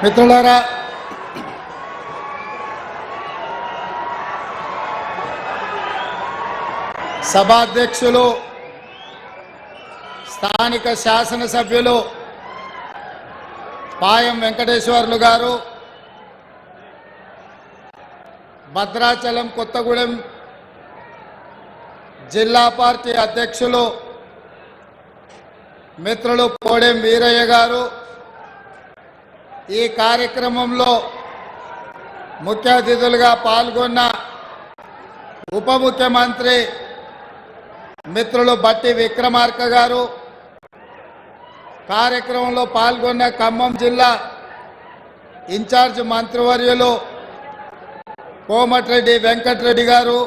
మిత్రులారా సభాధ్యక్షులు స్థానిక శాసనసభ్యులు పాయం వెంకటేశ్వర్లు గారు భద్రాచలం కొత్తగూడెం జిల్లా పార్టీ అధ్యక్షులు మిత్రులు పోడెం వీరయ్య గారు ఈ కార్యక్రమంలో ముఖ్య అతిథులుగా పాల్గొన్న ఉప ముఖ్యమంత్రి మిత్రులు బట్టి విక్రమార్క గారు కార్యక్రమంలో పాల్గొన్న ఖమ్మం జిల్లా ఇన్ఛార్జ్ మంత్రివర్యులు కోమటిరెడ్డి వెంకటరెడ్డి గారు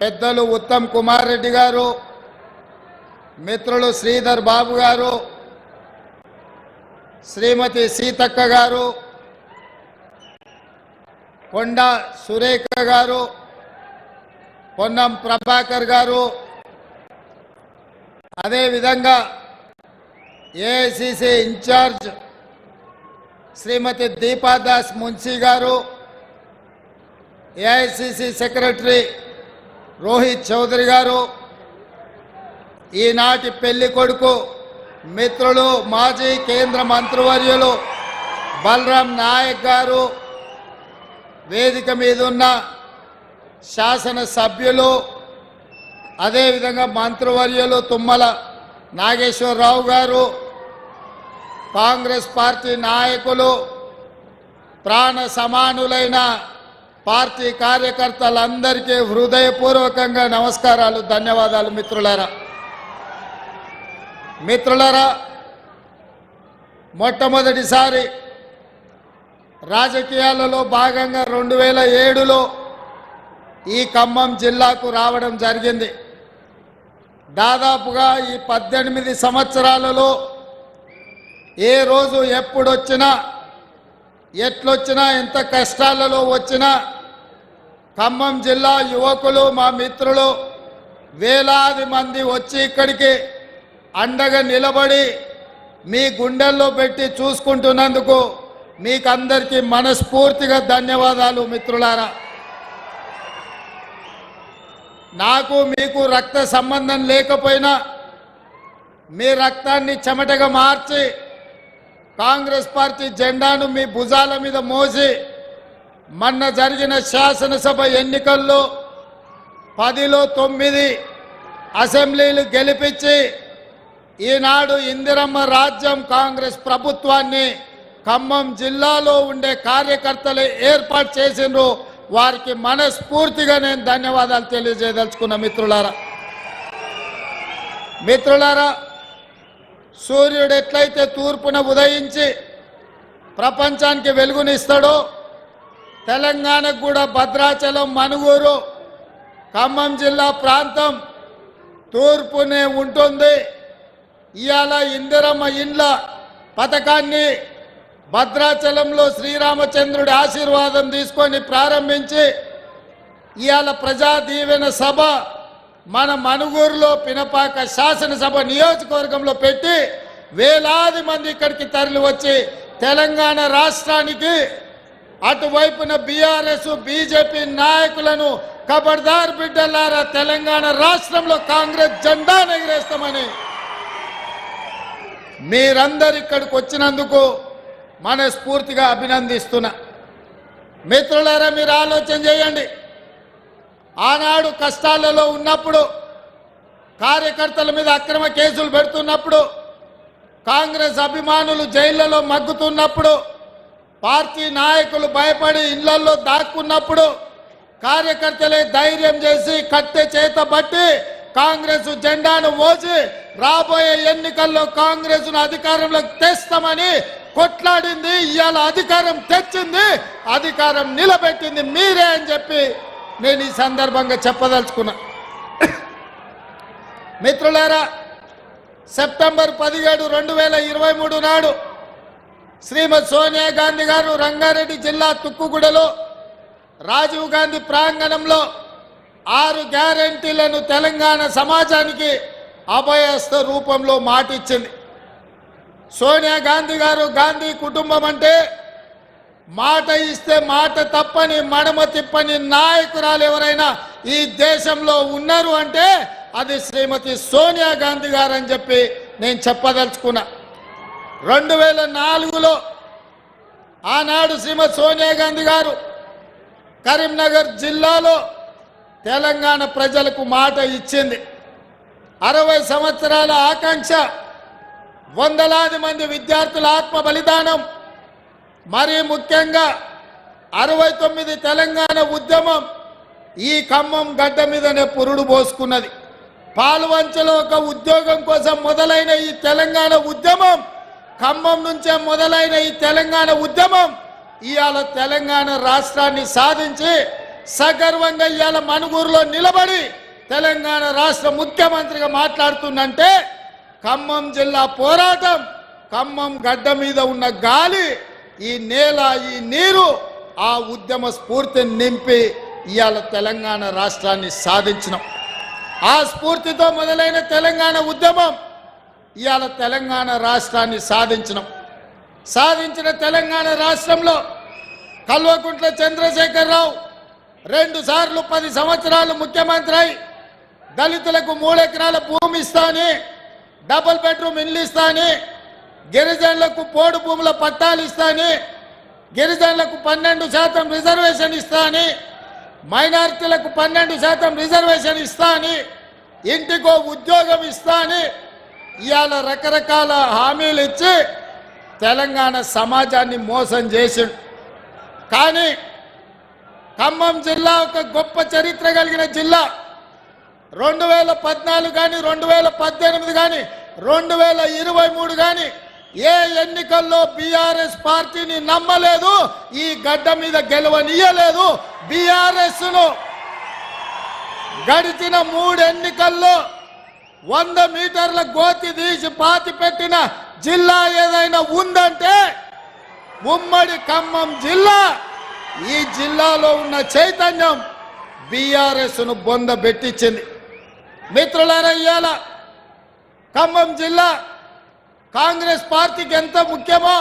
పెద్దలు ఉత్తమ్ కుమార్ రెడ్డి గారు మిత్రులు శ్రీధర్ బాబు గారు శ్రీమతి సీతక్క గారు కొండ సురేఖ గారు పొన్నం ప్రభాకర్ గారు అదేవిధంగా AICC in-charge Shrimati Deepa Das Munshi garu AICC secretary Rohit Chowdary గారు ఈనాటి పెళ్ళి కొడుకు మిత్రులు మాజీ కేంద్ర మంత్రివర్యులు బలరాం నాయక్ గారు వేదిక మీద ఉన్న శాసన సభ్యులు అదేవిధంగా మంత్రివర్యులు తుమ్మల నాగేశ్వరరావు గారు కాంగ్రెస్ పార్టీ నాయకులు ప్రాణ సమానులైన పార్టీ కార్యకర్తలందరికీ హృదయపూర్వకంగా నమస్కారాలు ధన్యవాదాలు మిత్రులారా. మిత్రులరా మొట్టమొదటిసారి రాజకీయాలలో భాగంగా రెండు వేల ఏడులో ఈ ఖమ్మం జిల్లాకు రావడం జరిగింది. దాదాపుగా ఈ పద్దెనిమిది సంవత్సరాలలో ఏ రోజు ఎప్పుడొచ్చినా ఎట్లొచ్చినా ఎంత కష్టాలలో వచ్చినా ఖమ్మం జిల్లా యువకులు మా మిత్రులు వేలాది మంది వచ్చి ఇక్కడికి అండగా నిలబడి మీ గుండెల్లో పెట్టి చూసుకుంటున్నందుకు మీకందరికీ మనస్ఫూర్తిగా ధన్యవాదాలు మిత్రులారా. నాకు మీకు రక్త సంబంధం లేకపోయినా మీ రక్తాన్ని చెమటగా మార్చి కాంగ్రెస్ పార్టీ జెండాను మీ భుజాల మీద మోసి మొన్న జరిగిన శాసనసభ ఎన్నికల్లో పదిలో తొమ్మిది అసెంబ్లీలు గెలిపించి ఈనాడు ఇందిరమ్మ రాజ్యం కాంగ్రెస్ ప్రభుత్వాన్ని ఖమ్మం జిల్లాలో ఉండే కార్యకర్తలు ఏర్పాటు చేసిండ్రు. వారికి మనస్ఫూర్తిగా నేను ధన్యవాదాలు తెలియజేయదలుచుకున్న మిత్రులారా. మిత్రులారా సూర్యుడు ఎట్లయితే తూర్పున ఉదయించి ప్రపంచానికి వెలుగునిస్తాడో తెలంగాణకు కూడా భద్రాచలం మనుగూరు ఖమ్మం జిల్లా ప్రాంతం తూర్పునే ఉంటుంది. ఇవాళ ఇందిరమ్మ ఇండ్ల పథకాన్ని భద్రాచలంలో శ్రీరామచంద్రుడి ఆశీర్వాదం తీసుకొని ప్రారంభించి ఇవాళ ప్రజా దీవెన సభ మన మనుగూరులో పినపాక శాసనసభ నియోజకవర్గంలో పెట్టి వేలాది మంది ఇక్కడికి తరలి వచ్చి తెలంగాణ రాష్ట్రానికి అటువైపున బీఆర్ఎస్ బీజేపీ నాయకులను కబర్దార్ బిడ్డలారా తెలంగాణ రాష్ట్రంలో కాంగ్రెస్ జెండా ఎగిరేస్తామని మీరందరు ఇక్కడికి వచ్చినందుకు మనస్ఫూర్తిగా అభినందిస్తున్నా. మిత్రులారా మీరు ఆలోచన చేయండి. ఆనాడు కష్టాలలో ఉన్నప్పుడు కార్యకర్తల మీద అక్రమ కేసులు పెడుతున్నప్పుడు కాంగ్రెస్ అభిమానులు జైళ్ళలో మగ్గుతున్నప్పుడు పార్టీ నాయకులు భయపడి ఇళ్ళలో దాక్కున్నప్పుడు కార్యకర్తలే ధైర్యం చేసి కట్టె చేత బట్టి కాంగ్రెస్ జెండాను మోసి రాబోయే ఎన్నికల్లో కాంగ్రెస్ అధికారంలోకి తెస్తామని కొట్లాడింది ఇవాళ అధికారం తెచ్చింది అధికారం నిలబెట్టింది మీరే అని చెప్పి నేను ఈ సందర్భంగా చెప్పదలుచుకున్నా. మిత్రులారా సెప్టెంబర్ పదిహేడు రెండు వేల ఇరవై మూడు నాడు శ్రీమతి సోనియా గాంధీ గారు రంగారెడ్డి జిల్లా తుక్కుగూడలో రాజీవ్ గాంధీ ప్రాంగణంలో ఆరు గ్యారంటీలను తెలంగాణ సమాజానికి అభయస్థ రూపంలో మాటిచ్చింది. సోనియా గాంధీ గారు గాంధీ కుటుంబం అంటే మాట ఇస్తే మాట తప్పని మడమ తిప్పని నాయకురాలు ఎవరైనా ఈ దేశంలో ఉన్నారు అంటే అది శ్రీమతి సోనియా గాంధీ గారు అని చెప్పి నేను చెప్పదలుచుకున్నా. రెండు వేల నాలుగులో ఆనాడు శ్రీమతి సోనియా గాంధీ గారు కరీంనగర్ జిల్లాలో తెలంగాణ ప్రజలకు మాట ఇచ్చింది. అరవై సంవత్సరాల ఆకాంక్ష వందలాది మంది విద్యార్థుల ఆత్మ బలిదానం మరీ ముఖ్యంగా అరవై తొమ్మిది తెలంగాణ ఉద్యమం ఈ ఖమ్మం గడ్డ మీదనే పురుడు పోసుకున్నది. పాల్వంచలో ఒక ఉద్యోగం కోసం మొదలైన ఈ తెలంగాణ ఉద్యమం ఖమ్మం నుంచే మొదలైన ఈ తెలంగాణ ఉద్యమం ఇవాళ తెలంగాణ రాష్ట్రాన్ని సాధించి సగర్వంగా ఇవాళ మణుగూరులో నిలబడి తెలంగాణ రాష్ట్ర ముఖ్యమంత్రిగా మాట్లాడుతుందంటే ఖమ్మం జిల్లా పోరాటం ఖమ్మం గడ్డ మీద ఉన్న గాలి ఈ నేల ఈ నీరు ఆ ఉద్యమ స్ఫూర్తిని నింపి ఇవాళ తెలంగాణ రాష్ట్రాన్ని సాధించినాం. ఆ స్ఫూర్తితో మొదలైన తెలంగాణ ఉద్యమం ఇవాళ తెలంగాణ రాష్ట్రాన్ని సాధించినాం. సాధించిన తెలంగాణ రాష్ట్రంలో కల్వకుంట్ల చంద్రశేఖరరావు రెండు సార్లు పది సంవత్సరాలు ముఖ్యమంత్రి అయి దళితులకు మూడెకరాల భూమి ఇస్తాని డబుల్ బెడ్రూమ్ ఇల్లు ఇస్తాని గిరిజనులకు పోడు భూముల పట్టాలు ఇస్తాని గిరిజనులకు పన్నెండు శాతం రిజర్వేషన్ ఇస్తాని మైనారిటీలకు పన్నెండు శాతం రిజర్వేషన్ ఇస్తాని ఇంటికో ఉద్యోగం ఇస్తాని ఇవాళ రకరకాల హామీలు ఇచ్చి తెలంగాణ సమాజాన్ని మోసం చేసిండు. కానీ ఖమ్మం జిల్లా ఒక గొప్ప చరిత్ర కలిగిన జిల్లా. రెండు వేల పద్నాలుగు కానీ రెండు వేల పద్దెనిమిది కానీ రెండు వేల ఇరవై మూడు కానీ ఏ ఎన్నికల్లో బీఆర్ఎస్ పార్టీని నమ్మలేదు ఈ గడ్డ మీద గెలవనీయలేదు బీఆర్ఎస్ను గడిచిన మూడు ఎన్నికల్లో వంద మీటర్ల గోతి తీసి పాతి పెట్టిన జిల్లా ఏదైనా ఉందంటే ఉమ్మడి ఖమ్మం జిల్లా. ఈ జిల్లాలో ఉన్న చైతన్యం బీఆర్ఎస్ను బొంద పెట్టించింది. మిత్రులారా ఇవాళ ఖమ్మం జిల్లా కాంగ్రెస్ పార్టీకి ఎంత ముఖ్యమో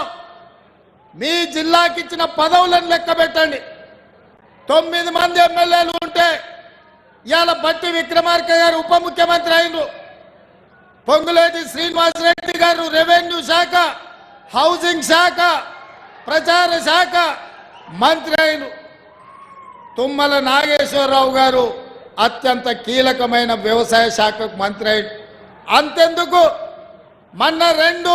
మీ జిల్లాకి ఇచ్చిన పదవులను లెక్క పెట్టండి. తొమ్మిది మంది ఎమ్మెల్యేలు ఉంటే ఇవాళ బట్టి విక్రమార్క గారు ఉప ముఖ్యమంత్రి అయినరు. పొంగులేటి శ్రీనివాసరెడ్డి గారు రెవెన్యూ శాఖ హౌసింగ్ శాఖ ప్రచార శాఖ మంత్రి అయిన తుమ్మల నాగేశ్వరరావు గారు అత్యంత కీలకమైన వ్యవసాయ శాఖకు మంత్రి అయిన అంతెందుకు? మొన్న రెండు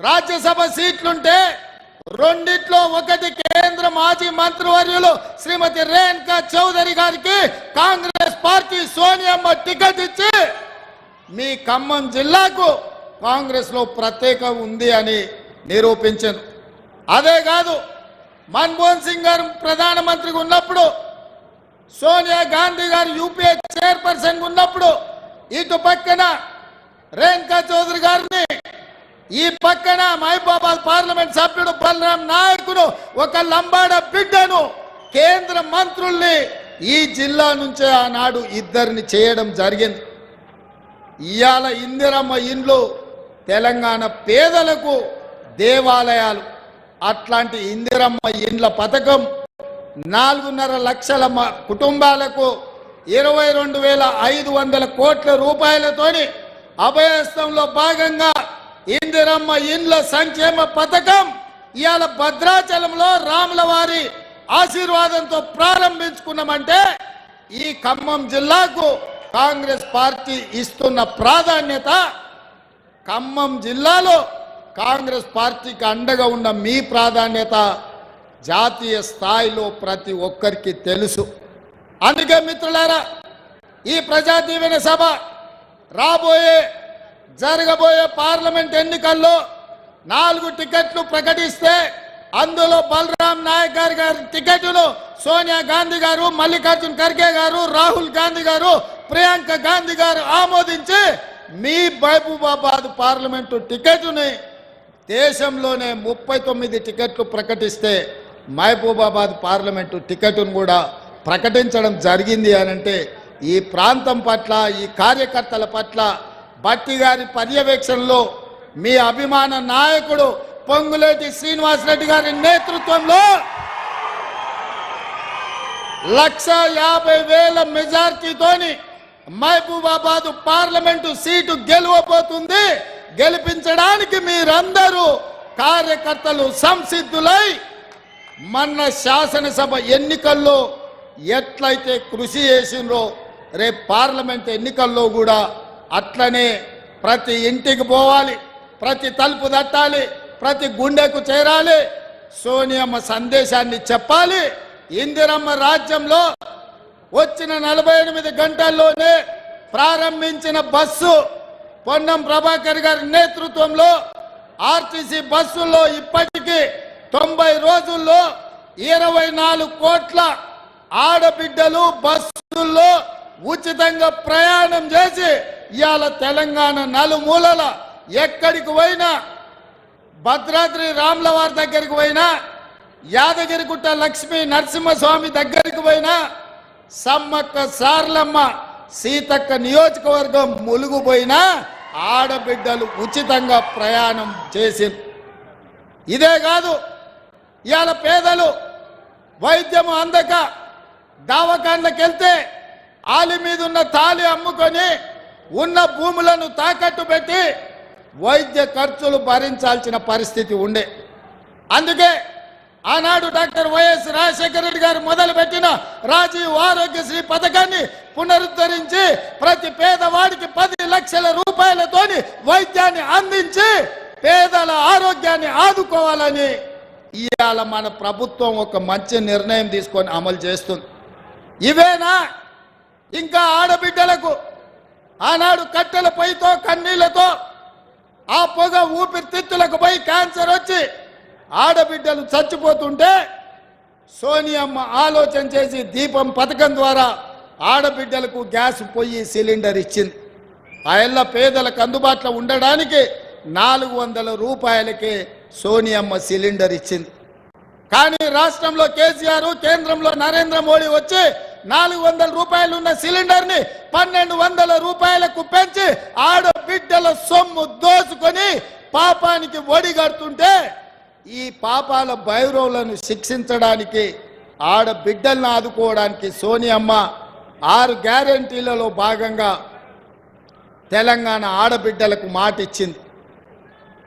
రాజ్యసభ సీట్లుంటే రెండిట్లో ఒకటి కేంద్ర మాజీ మంత్రివర్యులు శ్రీమతి రేణుకా చౌదరి గారికి కాంగ్రెస్ పార్టీ సోనియమ్మ టికెట్ ఇచ్చి మీ ఖమ్మం జిల్లాకు కాంగ్రెస్లో ఉంది అని నిరూపించారు అదే కాదు మన్మోహన్ సింగ్ గారు ప్రధానమంత్రిగా ఉన్నప్పుడు సోనియా గాంధీ గారు యూపీఏ చైర్పర్సన్ ఉన్నప్పుడు ఇటు పక్కన రేణుకా చౌదరి గారిని ఈ పక్కన మహబూబాబాద్ పార్లమెంట్ సభ్యుడు బలరాం నాయకుడు ఒక లంబాడ బిడ్డను కేంద్ర మంత్రుల్ని ఈ జిల్లా నుంచే ఆనాడు ఇద్దరిని చేయడం జరిగింది. ఇవాళ ఇందిరమ్మ ఇండ్లు తెలంగాణ పేదలకు దేవాలయాలు. అట్లాంటి ఇందిరమ్మ ఇండ్ల పథకం నాలుగున్నర లక్షల కుటుంబాలకు ఇరవై రెండు వేల ఐదు వందల కోట్ల రూపాయలతోని అభయస్థంలో భాగంగా ఇందిరమ్మ ఇండ్ల సంక్షేమ పథకం ఇవాళ భద్రాచలంలో రాముల వారి ఆశీర్వాదంతో ప్రారంభించుకున్నామంటే ఈ ఖమ్మం జిల్లాకు కాంగ్రెస్ పార్టీ ఇస్తున్న ప్రాధాన్యత ఖమ్మం జిల్లాలో కాంగ్రెస్ పార్టీకి అండగా ఉన్న మీ ప్రాధాన్యత జాతీయ స్థాయిలో ప్రతి ఒక్కరికి తెలుసు. అందుకే మిత్రులారా ఈ ప్రజాదీవన సభ రాబోయే జరగబోయే పార్లమెంట్ ఎన్నికల్లో నాలుగు టికెట్లు ప్రకటిస్తే అందులో బలరాం నాయక్ గారి గారి టికెట్ను సోనియా గాంధీ గారు మల్లికార్జున్ ఖర్గే గారు రాహుల్ గాంధీ గారు ప్రియాంక గాంధీ గారు ఆమోదించి మీ మహబూబాబాద్ పార్లమెంటు టికెట్ని దేశంలోనే ముప్పై తొమ్మిది టికెట్లు ప్రకటిస్తే మహబూబాబాద్ పార్లమెంటు టికెట్ను కూడా ప్రకటించడం జరిగింది అని అంటే ఈ ప్రాంతం పట్ల ఈ కార్యకర్తల పట్ల భట్టి గారి పర్యవేక్షణలో మీ అభిమాన నాయకుడు పొంగులేటి శ్రీనివాసరెడ్డి గారి నేతృత్వంలో లక్ష యాభై వేల మెజార్టీతోని మహబూబాబాద్ పార్లమెంటు సీటు గెలవబోతుంది. గెలిపించడానికి మీరందరూ కార్యకర్తలు సంసిద్ధులై మన శాసనసభ ఎన్నికల్లో ఎట్లయితే కృషి చేసిండ్రో రేపు పార్లమెంట్ ఎన్నికల్లో కూడా అట్లనే ప్రతి ఇంటికి పోవాలి ప్రతి తలుపు తట్టాలి ప్రతి గుండెకు చేరాలి సోనియమ్మ సందేశాన్ని చెప్పాలి. ఇందిరమ్మ రాజ్యంలో వచ్చిన నలభై ఎనిమిది గంటల్లోనే ప్రారంభించిన బస్సు పొన్నం ప్రభాకర్ గారి నేతృత్వంలో ఆర్టీసీ బస్సుల్లో ఇప్పటికీ తొంభై రోజుల్లో ఇరవై నాలుగు కోట్ల ఆడబిడ్డలు బస్సుల్లో ఉచితంగా ప్రయాణం చేసి ఇవాళ తెలంగాణ నలుమూలల ఎక్కడికి పోయినా భద్రాద్రి రాములవారి దగ్గరికి పోయినా యాదగిరిగుట్ట లక్ష్మీ నరసింహస్వామి దగ్గరికి పోయినా సమ్మక్క సార్లమ్మ సీతక్క నియోజకవర్గం ములుగుపోయినా ఆడబిడ్డలు ఉచితంగా ప్రయాణం చేసి ఇదే కాదు ఇవాళ పేదలు వైద్యం అందక దావకాండ్లకు వెళ్తే ఆలి మీద ఉన్న తాలి అమ్ముకొని ఉన్న భూములను తాకట్టు పెట్టి వైద్య ఖర్చులు భరించాల్సిన పరిస్థితి ఉండే. అందుకే ఆనాడు డాక్టర్ వైఎస్ రాజశేఖర రెడ్డి గారు మొదలుపెట్టిన రాజీవ్ ఆరోగ్యశ్రీ పథకాన్ని పునరుద్ధరించి ప్రతి పేదవాడికి పది లక్షల రూపాయలతోని వైద్యాన్ని అందించి పేదల ఆరోగ్యాన్ని ఆదుకోవాలని ఇవాళ మన ప్రభుత్వం ఒక మంచి నిర్ణయం తీసుకొని అమలు చేస్తుంది. ఇవేనా? ఇంకా ఆడబిడ్డలకు ఆనాడు కట్టెల పొయ్యితో కన్నీళ్ళతో ఆ పొగ ఊపిరితిత్తులకు పోయి క్యాన్సర్ వచ్చి ఆడబిడ్డలు చచ్చిపోతుంటే సోనియమ్మ ఆలోచన చేసి దీపం పథకం ద్వారా ఆడబిడ్డలకు గ్యాస్ పొయ్యి సిలిండర్ ఇచ్చింది. ఆ ఎల్ల పేదలకు అందుబాటులో ఉండడానికి నాలుగు వందల రూపాయలకే సోనియమ్మ సిలిండర్ ఇచ్చింది. కానీ రాష్ట్రంలో కేసీఆర్ కేంద్రంలో నరేంద్ర మోడీ వచ్చి నాలుగు వందల రూపాయలు ఉన్న సిలిండర్ని పన్నెండు వందల రూపాయలకు పెంచి ఆడబిడ్డల సొమ్ము దోచుకొని పాపానికి ఒడిగడుతుంటే ఈ పాపాల భైరవులను శిక్షించడానికి ఆడబిడ్డలను ఆదుకోవడానికి సోనియమ్మ ఆరు గ్యారంటీలలో భాగంగా తెలంగాణ ఆడబిడ్డలకు మాట ఇచ్చింది.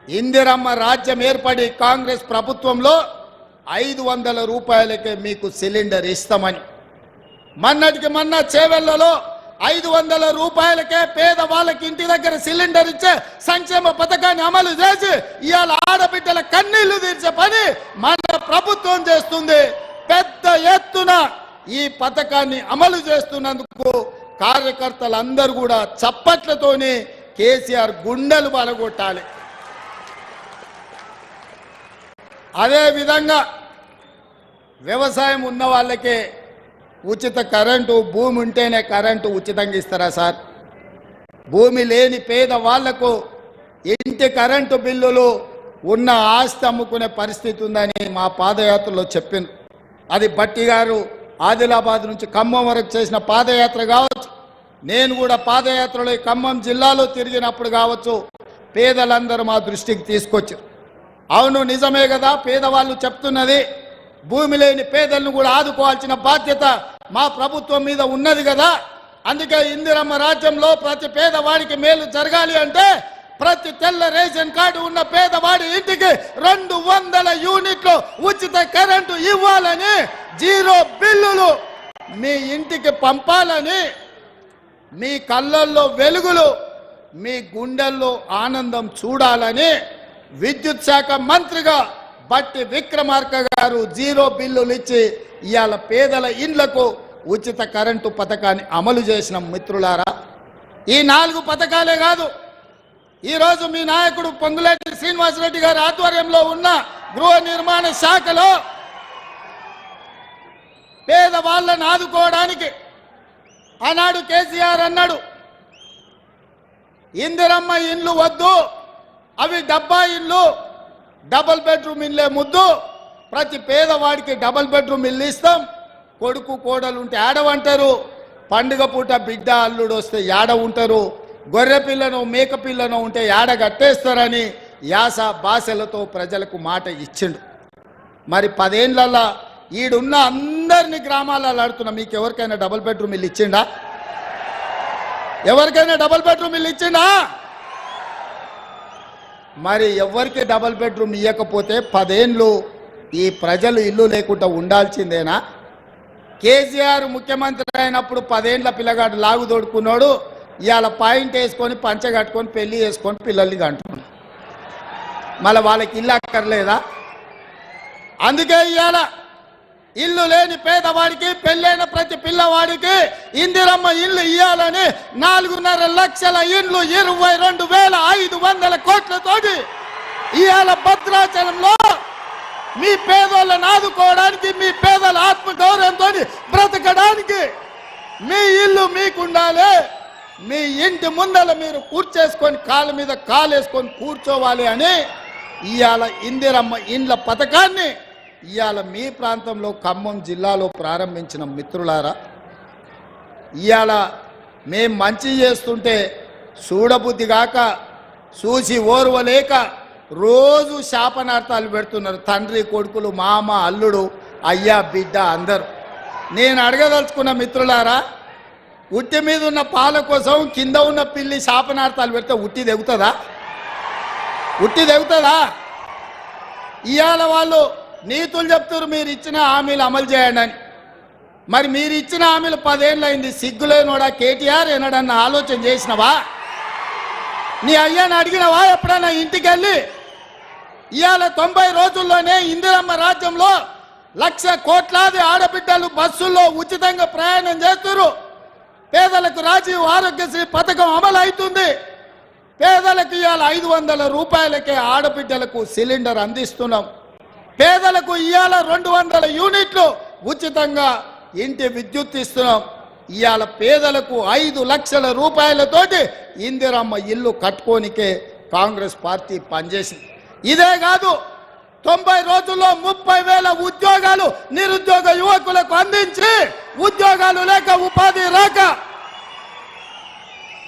ఇందిరమ్మ రాజ్యం ఏర్పడి కాంగ్రెస్ ప్రభుత్వంలో ఐదు వందల రూపాయలకే మీకు సిలిండర్ ఇస్తామని. మన్నటికి మొన్న చేవెళ్ళలో ఐదు వందల రూపాయలకే పేద వాళ్ళకి ఇంటి దగ్గర సిలిండర్ ఇచ్చే సంక్షేమ పథకాన్ని అమలు చేసి ఇవాళ ఆడబిడ్డల కన్నీళ్ళు తీర్చే పని మన ప్రభుత్వం చేస్తుంది. పెద్ద ఎత్తున ఈ పథకాన్ని అమలు చేస్తున్నందుకు కార్యకర్తలందరూ కూడా చప్పట్లతోనే కేసీఆర్ గుండెలు బలగొట్టాలి అదే విధంగా వ్యవసాయం ఉన్న వాళ్ళకే ఉచిత కరెంటు భూమి ఉంటేనే కరెంటు ఉచితంగా ఇస్తారా సార్? భూమి లేని పేద వాళ్ళకు ఇంటి కరెంటు బిల్లులు ఉన్న ఆస్తి అమ్ముకునే పరిస్థితి ఉందని మా పాదయాత్రలో చెప్పింది అది బట్టి గారు ఆదిలాబాద్ నుంచి ఖమ్మం వరకు చేసిన పాదయాత్ర కావచ్చు. నేను కూడా పాదయాత్రలో ఈ ఖమ్మం జిల్లాలో తిరిగినప్పుడు కావచ్చు పేదలందరూ మా దృష్టికి తీసుకొచ్చారు. అవును నిజమే కదా పేదవాళ్ళు చెప్తున్నది భూమి లేని పేదలను కూడా ఆదుకోవాల్సిన బాధ్యత మా ప్రభుత్వం మీద ఉన్నది కదా. అందుకే ఇందిరమ్మ రాజ్యంలో ప్రతి పేదవాడికి మేలు జరగాలి అంటే ప్రతి తెల్ల రేషన్ కార్డు ఉన్న పేదవాడి ఇంటికి రెండు వందల యూనిట్లు ఉచిత కరెంటు ఇవ్వాలని జీరో బిల్లులు మీ ఇంటికి పంపాలని మీ కళ్ళల్లో వెలుగులు మీ గుండెల్లో ఆనందం చూడాలని విద్యుత్ శాఖ మంత్రిగా బట్టి విక్రమార్క గారు జీరో బిల్లులు ఇచ్చి ఇవాళ పేదల ఇండ్లకు ఉచిత కరెంటు పథకాన్ని అమలు చేసిన మిత్రులారా ఈ నాలుగు పథకాలే కాదు ఈరోజు మీ నాయకుడు పొంగులేటి శ్రీనివాసరెడ్డి గారి ఆధ్వర్యంలో ఉన్న గృహ నిర్మాణ శాఖలో పేదవాళ్ళని ఆదుకోవడానికి ఆనాడు కేసీఆర్ అన్నాడు ఇందిరమ్మ ఇండ్లు వద్దు అవి డబ్బా ఇల్లు డబల్ బెడ్రూమ్ ఇల్లే ముద్దు. ప్రతి పేదవాడికి డబల్ బెడ్రూమ్ ఇల్లు ఇస్తాం. కొడుకు కోడలు ఉంటే ఆడవంటారు. పండుగ పూట బిడ్డ అల్లుడు వస్తే యాడ ఉంటారు? గొర్రె పిల్లను మేక పిల్లను ఉంటే యాడ కట్టేస్తారని యాస భాషలతో ప్రజలకు మాట ఇచ్చిండు. మరి పదేళ్ళల్లో ఈడున్న అందరినీ గ్రామాలలో ఆడుతున్నా మీకు ఎవరికైనా డబుల్ బెడ్రూమ్ ఇల్లు ఇచ్చిండా? ఎవరికైనా డబుల్ బెడ్రూమ్ ఇల్లు ఇచ్చిండా? మరి ఎవరికి డబుల్ బెడ్రూమ్ ఇవ్వకపోతే పదేళ్ళు ఈ ప్రజలు ఇల్లు లేకుండా ఉండాల్సిందేనా? కేసీఆర్ ముఖ్యమంత్రి అయినప్పుడు పదేండ్ల పిల్లగాడు లాగు తోడుకున్నాడు ఇవాళ పాయింట్ వేసుకొని పంచ కట్టుకొని పెళ్ళి చేసుకొని పిల్లల్ని కంటున్నాడు మళ్ళీ వాళ్ళకి ఇల్లు అక్కర్లేదా? అందుకే ఇవాళ ఇల్లు లేని పేదవాడికి పెళ్ళైన ప్రతి పిల్లవాడికి ఇందిరమ్మ ఇల్లు ఇవ్వాలని నాలుగున్నర లక్షల ఇండ్లు ఇరవై రెండు వేల ఐదు వందల కోట్లతోటి ఇవాళ భద్రాచలంలో మీ పేదోళ్ళని ఆదుకోవడానికి మీ పేదల ఆత్మ గౌరవంతో బ్రతకడానికి మీ ఇల్లు మీకుండాలి. మీ ఇంటి ముందల మీరు కూర్చేసుకొని కాళ్ళ మీద కాలేసుకొని కూర్చోవాలి అని ఇవాళ ఇందిరమ్మ ఇండ్ల పథకాన్ని ఇవాళ మీ ప్రాంతంలో ఖమ్మం జిల్లాలో ప్రారంభించిన మిత్రులారా ఇవాళ మేం మంచి చేస్తుంటే చూడబుద్ధి కాక చూసి ఓర్వలేక రోజు శాపనార్థాలు పెడుతున్నారు తండ్రి కొడుకులు మామ అల్లుడు అయ్యా బిడ్డ అందరూ. నేను అడగదలుచుకున్న మిత్రులారా ఉట్టి మీద ఉన్న పాల కోసం కింద ఉన్న పిల్లి శాపనార్థాలు పెడితే ఉట్టి దెగుతుందా ఉట్టి దెగుతుందా ఇవాళ వాళ్ళు నీతులు చెప్తారు మీరు ఇచ్చిన హామీలు అమలు చేయండి అని. మరి మీరు ఇచ్చిన హామీలు పదేళ్ళు అయింది సిగ్గులేనోడా కేటీఆర్? ఏనాడన్న ఆలోచన చేసినవా? నీ అయ్యాను అడిగినవా ఎప్పుడన్నా ఇంటికి వెళ్ళి ఇవాళ తొంభై రోజుల్లోనే ఇందిరమ్మ రాజ్యంలో లక్ష కోట్లాది ఆడబిడ్డలు బస్సుల్లో ఉచితంగా ప్రయాణం చేస్తున్నారు పేదలకు రాజీవ్ ఆరోగ్యశ్రీ పథకం అమలు అవుతుంది. పేదలకు ఇవాళ ఐదు వందల రూపాయలకే ఆడబిడ్డలకు సిలిండర్ అందిస్తున్నాం. పేదలకు ఇవాళ రెండు వందల యూనిట్లు ఉచితంగా ఇంటి విద్యుత్ ఇస్తున్నాం. ఇవాళ పేదలకు ఐదు లక్షల రూపాయలతోటి ఇందిరమ్మ ఇల్లు కట్టుకోనికే కాంగ్రెస్ పార్టీ పనిచేసింది. ఇదే కాదు తొంభై రోజుల్లో ముప్పై వేల ఉద్యోగాలు నిరుద్యోగ యువకులకు అందించి ఉద్యోగాలు లేక ఉపాధి రాక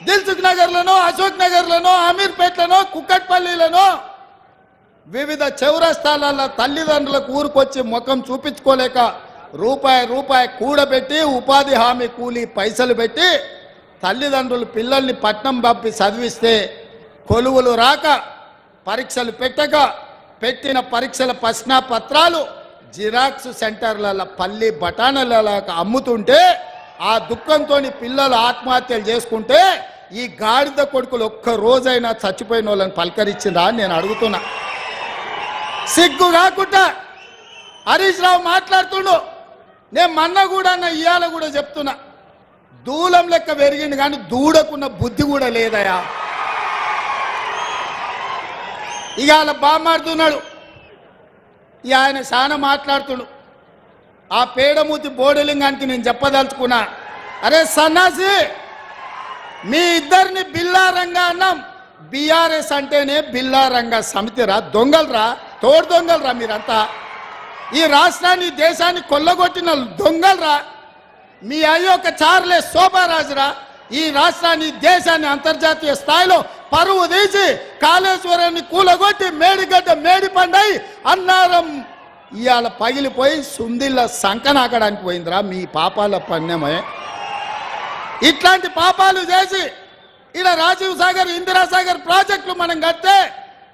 దిల్సుఖ్ నగర్లను అశోక్ నగర్లను అమీర్పేట్లను కుక్కట్పల్లిలను వివిధ చౌరస్థానాల తల్లిదండ్రులకు ఊరుకొచ్చి ముఖం చూపించుకోలేక రూపాయి రూపాయి కూడబెట్టి ఉపాధి హామీ కూలి పైసలు పెట్టి తల్లిదండ్రులు పిల్లల్ని పట్నం పంపి చదివిస్తే కొలువులు రాక పరీక్షలు పెట్టక పెట్టిన పరీక్షల ప్రశ్న పత్రాలు జిరాక్స్ సెంటర్ల పల్లి బఠానల అమ్ముతుంటే ఆ దుఃఖంతో పిల్లలు ఆత్మహత్యలు చేసుకుంటే ఈ గాడిద కొడుకులు ఒక్క రోజైనా చచ్చిపోయిన వాళ్ళని పలకరించిందా అని నేను అడుగుతున్నా. సిగ్గు కాకుండా హరీష్ రావు మాట్లాడుతుండు. నేను మన్న కూడా అన్న ఇవాళ కూడా చెప్తున్నా. దూలం లెక్క పెరిగింది కానీ దూడకున్న బుద్ధి కూడా లేదయా? ఇక అలా మాడుతున్నాడు ఇక ఆయన చాలా మాట్లాడుతుడు. ఆ పేడమూతి బోడలింగానికి నేను చెప్పదలుచుకున్నా. అరే సన్నాసి మీ ఇద్దరిని బిల్లారంగా అన్నాం. బీఆర్ఎస్ అంటేనే బిల్లారంగ సమితిరా దొంగలరా? తోడు దొంగలరా మీరంతా? ఈ రాష్ట్రాన్ని దేశాన్ని కొల్లగొట్టిన దొంగలరా? మీ అయ్యి ఒక చార్లే శోభారాజురా ఈ రాష్ట్రాన్ని దేశాన్ని అంతర్జాతీయ స్థాయిలో పరువు తీసి కాళేశ్వరాన్ని కూలగొట్టి మేడిగడ్డ మేడి పండై అన్నారం ఇవాళ పగిలిపోయి సుందిళ్ళ సంకనాకడానికి పోయిందిరా మీ పాపాల పణ్యమే ఇట్లాంటి పాపాలు చేసి ఇలా రాజీవ్ సాగర్ ఇందిరాసాగర్ ప్రాజెక్టులు మనం కడితే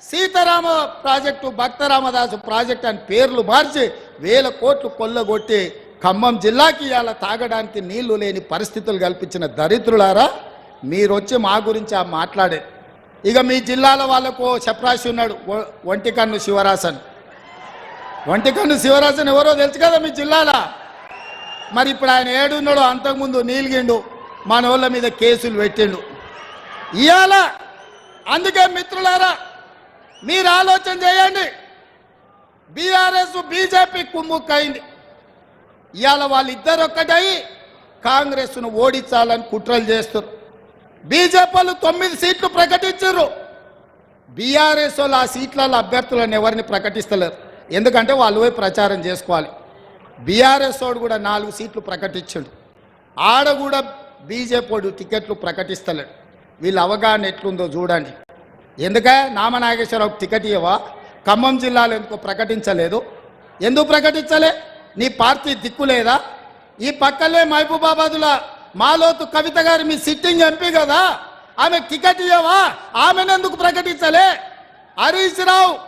సీతారామ ప్రాజెక్టు భక్తరామదాసు ప్రాజెక్ట్ అని పేర్లు మార్చి వేల కోట్లు కొల్లగొట్టి ఖమ్మం జిల్లాకి ఇవాళ తాగడానికి నీళ్ళు లేని పరిస్థితులు కల్పించిన దరిద్రులారా మీరు వచ్చి మా గురించి ఆ మాట్లాడే. ఇక మీ జిల్లాల వాళ్ళకు చప్రాసి ఉన్నాడు ఒంటికన్ను శివరాసన్ ఒంటికన్ను శివరాసన్ ఎవరో తెలుసు కదా మీ జిల్లాల? మరి ఇప్పుడు ఆయన ఏడున్నాడో అంతకుముందు నీలిగిండు మన వాళ్ళ మీద కేసులు పెట్టిండు. ఇవాళ అందుకే మిత్రులారా మీరు ఆలోచన చేయండి. బీఆర్ఎస్ బీజేపీ కుమ్ముక్కైంది. ఇవాళ వాళ్ళిద్దరు ఒక్కటై కాంగ్రెస్ను ఓడించాలని కుట్రలు చేస్తారు బీజేపీ వాళ్ళు తొమ్మిది సీట్లు ప్రకటించారు బీఆర్ఎస్ వాళ్ళు ఆ సీట్లలో అభ్యర్థులను ఎవరిని ప్రకటిస్తలేరు. ఎందుకంటే వాళ్ళు పోయి ప్రచారం చేసుకోవాలి. బీఆర్ఎస్ వాడు కూడా నాలుగు సీట్లు ప్రకటించాడు. ఆడ కూడా బీజేపీ టికెట్లు ప్రకటిస్తలేడు. వీళ్ళ అవగాహన ఎట్లుందో చూడండి. ఎందుకే నామనాగేశ్వరరావు టికెట్ ఇవ్వవా? ఖమ్మం జిల్లాలో ఎందుకు ప్రకటించలేదు? ఎందుకు ప్రకటించలే? నీ పార్టీ దిక్కు లేదా? ఈ పక్కలే మహబూబాబాదుల మాలోతు కవిత గారు మీ సిట్టింగ్ ఎంపీ కదా? ఆమె టికెట్ ఇవ్వవా? ఆమెనెందుకు ప్రకటించలే? హరీష్ రావు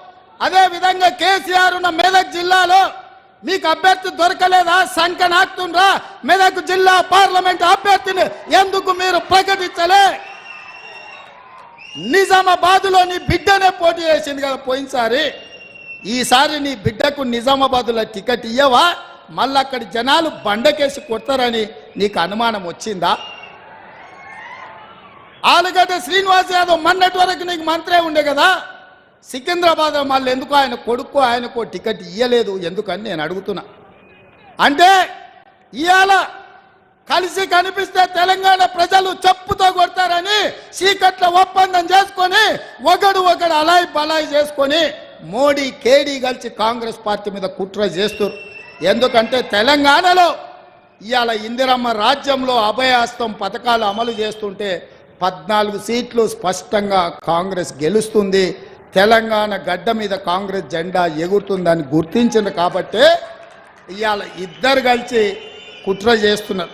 అదే విధంగా కేసీఆర్ ఉన్న మెదక్ జిల్లాలో మీకు అభ్యర్థి దొరకలేదా? సంఖ్య నాకుతుండ్రా. మెదక్ జిల్లా పార్లమెంట్ అభ్యర్థిని ఎందుకు మీరు ప్రకటించలే? నిజామాబాద్లో నీ బిడ్డనే పోటీ చేసింది కదా పోయినసారి. ఈసారి నీ బిడ్డకు నిజామాబాద్లో టికెట్ ఇయ్యవా? మళ్ళీ అక్కడి జనాలు బండకేసి కొడతారని నీకు అనుమానం వచ్చిందా? ఆలుగడ్డ శ్రీనివాస్ యాదవ్ మొన్నటి వరకు నీకు మంత్రే ఉండే కదా. సికింద్రాబాద్ మళ్ళీ ఎందుకు ఆయన కొడుకు ఆయనకు టికెట్ ఇయ్యలేదు? ఎందుకని నేను అడుగుతున్నా. అంటే ఇవాళ కలిసి కనిపిస్తే తెలంగాణ ప్రజలు చెప్పుతో కొడతారని చీకట్ల ఒప్పందం చేసుకొని ఒకడు ఒకడు అలాయి బలాయి చేసుకొని మోడీ కేడీ కలిసి కాంగ్రెస్ పార్టీ మీద కుట్ర చేస్తారు. ఎందుకంటే తెలంగాణలో ఇవాళ ఇందిరమ్మ రాజ్యంలో అభయాస్తం పథకాలు అమలు చేస్తుంటే పద్నాలుగు సీట్లు స్పష్టంగా కాంగ్రెస్ గెలుస్తుంది. తెలంగాణ గడ్డ మీద కాంగ్రెస్ జెండా ఎగురుతుందని గుర్తించింది కాబట్టే ఇవాళ ఇద్దరు కలిసి కుట్ర చేస్తున్నారు.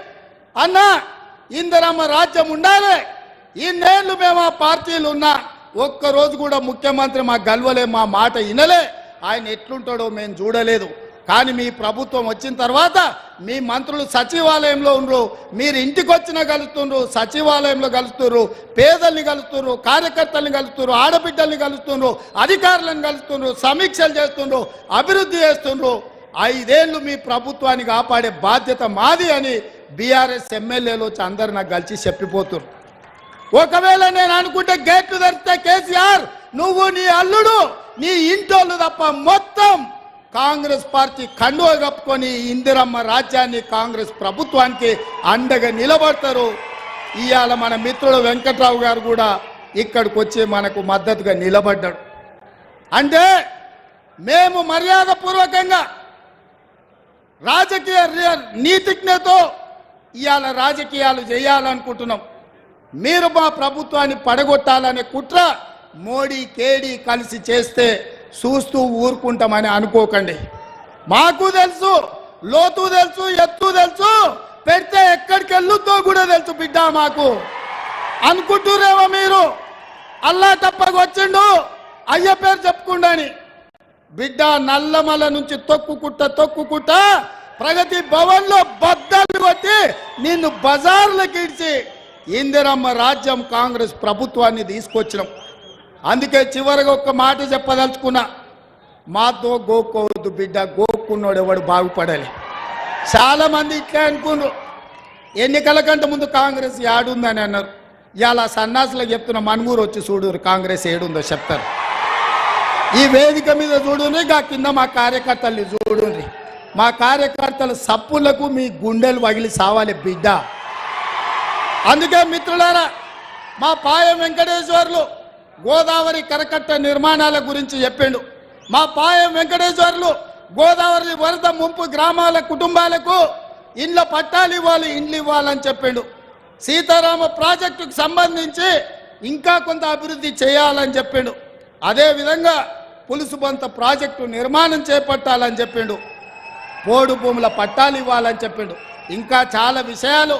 అన్న ఇందిరమ్మ రాజ్యం ఉండాలి. ఇన్నేళ్ళు మేము ఆ పార్టీలు ఉన్నా ఒక్క రోజు కూడా ముఖ్యమంత్రి మా గల్వలే మా మాట వినలే ఆయన ఎట్లుంటాడో మేము చూడలేదు. కానీ మీ ప్రభుత్వం వచ్చిన తర్వాత మీ మంత్రులు సచివాలయంలో ఉండరు మీరు ఇంటికి వచ్చిన కలుస్తుండ్రు సచివాలయంలో కలుస్తున్నారు పేదల్ని కలుస్తున్నారు కార్యకర్తల్ని కలుస్తున్నారు ఆడబిడ్డల్ని కలుస్తున్నారు అధికారులను కలుస్తున్నారు సమీక్షలు చేస్తుండ్రు అభివృద్ధి చేస్తుండ్రు. ఐదేళ్ళు మీ ప్రభుత్వాన్ని కాపాడే బాధ్యత మాది అని బీఆర్ఎస్ ఎమ్మెల్యేలు వచ్చి అందరు నాకు కలిసి చెప్పిపోతున్నారు ఒకవేళ నేను అనుకుంటే గేట్లు తెరిస్తే కేసీఆర్ నువ్వు నీ అల్లుడు నీ ఇంటోళ్ళు తప్ప మొత్తం కాంగ్రెస్ పార్టీ కండువ కప్పుకొని ఇందిరమ్మ రాజ్యాన్ని కాంగ్రెస్ ప్రభుత్వానికి అండగా నిలబడతారు. ఇవాళ మన మిత్రుడు వెంకట్రావు గారు కూడా ఇక్కడికి వచ్చి మనకు మద్దతుగా నిలబడ్డాడు. అంటే మేము మర్యాదపూర్వకంగా రాజకీయ నీతిజ్ఞతో ఇవాళ రాజకీయాలు చేయాలనుకుంటున్నాం. మీరు మా ప్రభుత్వాన్ని పడగొట్టాలనే కుట్ర మోడీ కేడీ కలిసి చేస్తే చూస్తూ ఊరుకుంటామని అనుకోకండి. మాకు తెలుసు లోతు తెలుసు ఎత్తు తెలుసు పెడితే ఎక్కడికి వెళ్ళుద్దో కూడా తెలుసు బిడ్డ మాకు. అనుకుంటురేమో మీరు? అల్లా తప్పకు వచ్చిండు అయ్య పేరు చెప్పుకుండని. బిడ్డ నల్లమల నుంచి తొక్కుకుంటా తొక్కుకుంటా ప్రగతి భవన్లో బద్దలు కొట్టి నిన్ను బజార్లకు ఇడిచి ఇందిరమ్మ రాజ్యం కాంగ్రెస్ ప్రభుత్వాన్ని తీసుకొచ్చినాం. అందుకే చివరిగా ఒక్క మాట చెప్పదలుచుకున్నా. మాతో గోక్కోవద్దు బిడ్డ గోక్కున్నాడు ఎవడు బాగుపడాలి. చాలా మంది ఇట్లా అనుకున్నారు. ఎన్నికల కంటే ముందు కాంగ్రెస్ ఏడుందని అన్నారు. ఇలా సన్నాసులకు చెప్తున్న మనుగూరు వచ్చి చూడు కాంగ్రెస్ ఏడుందో చెప్తారు. ఈ వేదిక మీద చూడుని కింద మా కార్యకర్తల్ని చూడుని. మా కార్యకర్తల సప్పులకు మీ గుండెలు వగిలి సావాలి బిడ్డ. అందుకే మిత్రులారా మా పాయం వెంకటేశ్వర్లు గోదావరి కరకట్ట నిర్మాణాల గురించి చెప్పిండు. మా పాయం వెంకటేశ్వర్లు గోదావరి వరద ముంపు గ్రామాల కుటుంబాలకు ఇండ్ల పట్టాలు ఇవ్వాలి ఇండ్లు ఇవ్వాలని చెప్పిండు. సీతారామ ప్రాజెక్టుకు సంబంధించి ఇంకా కొంత అభివృద్ధి చేయాలని చెప్పిండు. అదేవిధంగా పులుసుబంత ప్రాజెక్టు నిర్మాణం చేపట్టాలని చెప్పిండు. పోడు భూముల పట్టాలు ఇవ్వాలని చెప్పిండు. ఇంకా చాలా విషయాలు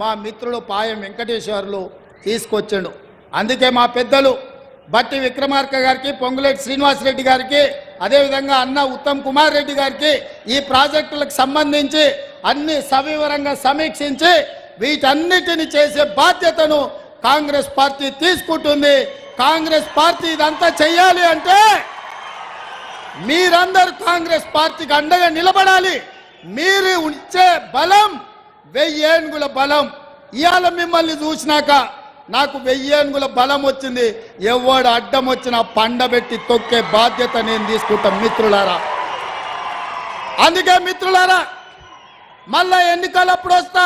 మా మిత్రుడు పాయం వెంకటేశ్వర్లు తీసుకొచ్చిండు. అందుకే మా పెద్దలు బట్టి విక్రమార్క గారికి పొంగులేటి శ్రీనివాసరెడ్డి గారికి అదేవిధంగా అన్న ఉత్తమ్ కుమార్ రెడ్డి గారికి ఈ ప్రాజెక్టులకు సంబంధించి అన్ని సవివరంగా సమీక్షించి వీటన్నిటిని చేసే బాధ్యతను కాంగ్రెస్ పార్టీ తీసుకుంటుంది. కాంగ్రెస్ పార్టీ ఇదంతా చెయ్యాలి అంటే మీరందరూ కాంగ్రెస్ పార్టీకి అండగా నిలబడాలి. మీరు ఉంచే బలం వెయ్యేనుగుల బలం. ఇవాళ మిమ్మల్ని చూసినాక నాకు వెయ్యేనుగుల బలం వచ్చింది. ఎవడు అడ్డం వచ్చినా పండబెట్టి తొక్కే బాధ్యత నేను తీసుకుంటాం మిత్రులారా. అందుకే మిత్రులారా మళ్ళా ఎన్నికలప్పుడు వస్తా.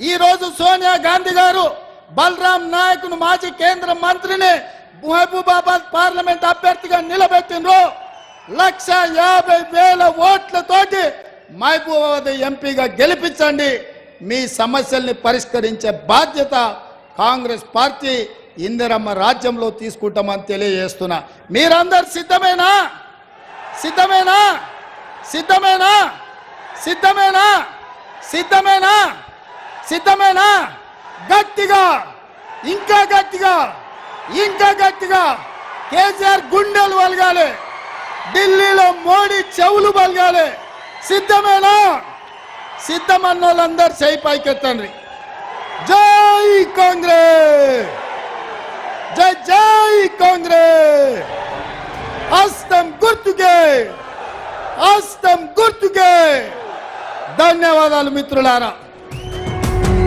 ఈరోజు సోనియా గాంధీ గారు బలరాం నాయకును మాజీ కేంద్ర మంత్రిని మహబూబాబాద్ పార్లమెంట్ అభ్యర్థిగా నిలబెట్టినరు లక్ష యాభై వేల ఓట్లతోటి మహబూబాబాద్ ఎంపీగా గెలిపించండి. మీ సమస్యల్ని పరిష్కరించే బాధ్యత కాంగ్రెస్ పార్టీ ఇందిరమ్మ రాజ్యంలో తీసుకుంటామని తెలియజేస్తున్నా. మీరందరు సిద్ధమేనా? సిద్ధమేనా? సిద్ధమేనా? సిద్ధమేనా? సిద్ధమేనా? సిద్ధమేనా? గట్టిగా ఇంకా గట్టిగా ఇంకా గట్టిగా కేసీఆర్ గుండెలు వలగాలి. ఢిల్లీలో మోడీ చెవులు బలగాలి సిద్ధమేనా? సిద్ధమన్న వాళ్ళందరూ చేయి పైకెత్తండి. జై కాంగ్రెస్ జై జై కాంగ్రెస్ అస్తం గుర్తుకే! అస్తం గుర్తుకే! ధన్యవాదాలు మిత్రులారా.